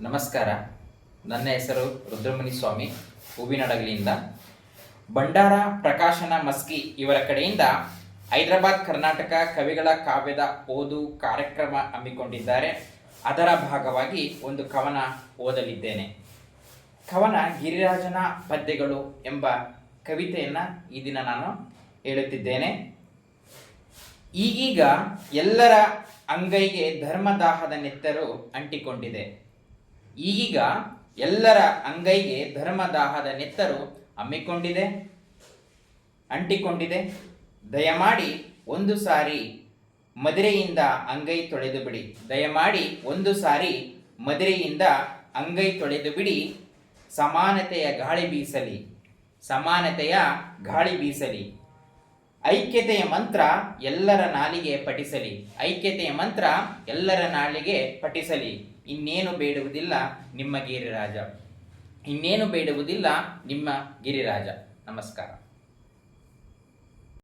ನಮಸ್ಕಾರ. ನನ್ನ ಹೆಸರು ರುದ್ರಮುನಿ ಸ್ವಾಮಿ, ಹೂವಿನಡಗಲಿಯಿಂದ. ಭಂಡಾರ, ಪ್ರಕಾಶನ, ಮಸ್ಕಿ ಇವರ ಕಡೆಯಿಂದ ಹೈದರಾಬಾದ್, ಕರ್ನಾಟಕ ಕವಿಗಳ ಕಾವ್ಯದ ಓದು ಕಾರ್ಯಕ್ರಮ ಹಮ್ಮಿಕೊಂಡಿದ್ದಾರೆ. ಅದರ ಭಾಗವಾಗಿ ಒಂದು ಕವನ ಓದಲಿದ್ದೇನೆ. ಕವನ ಗಿರಿರಾಜನ ಪದ್ಯಗಳು ಎಂಬ ಕವಿತೆಯನ್ನು ಈ ದಿನ ನಾನು ಹೇಳುತ್ತಿದ್ದೇನೆ. ಈಗೀಗ ಎಲ್ಲರ ಅಂಗೈಗೆ ಧರ್ಮದಾಹದ ನೆತ್ತರು ಅಂಟಿಕೊಂಡಿದೆ. ಈಗೀಗ ಎಲ್ಲರ ಅಂಗೈಗೆ ಧರ್ಮದಾಹದ ನೆತ್ತರು ಹಮ್ಮಿಕೊಂಡಿದೆ, ಅಂಟಿಕೊಂಡಿದೆ. ದಯಮಾಡಿ ಒಂದು ಸಾರಿ ಮದುರೆಯಿಂದ ಅಂಗೈ ತೊಳೆದು ಬಿಡಿ. ದಯಮಾಡಿ ಒಂದು ಸಾರಿ ಮದುರೆಯಿಂದ ಅಂಗೈ ತೊಳೆದು ಬಿಡಿ. ಸಮಾನತೆಯ ಗಾಳಿ ಬೀಸಲಿ. ಸಮಾನತೆಯ ಗಾಳಿ ಬೀಸಲಿ. ಐಕ್ಯತೆಯ ಮಂತ್ರ ಎಲ್ಲರ ನಾಲಿಗೆ ಪಠಿಸಲಿ. ಐಕ್ಯತೆಯ ಮಂತ್ರ ಎಲ್ಲರ ನಾಲಿಗೆ ಪಠಿಸಲಿ. ಇನ್ನೇನು ಬೇಡುವುದಿಲ್ಲ ನಿಮ್ಮ ಗಿರಿರಾಜ. ಇನ್ನೇನು ಬೇಡುವುದಿಲ್ಲ ನಿಮ್ಮ ಗಿರಿರಾಜ. ನಮಸ್ಕಾರ.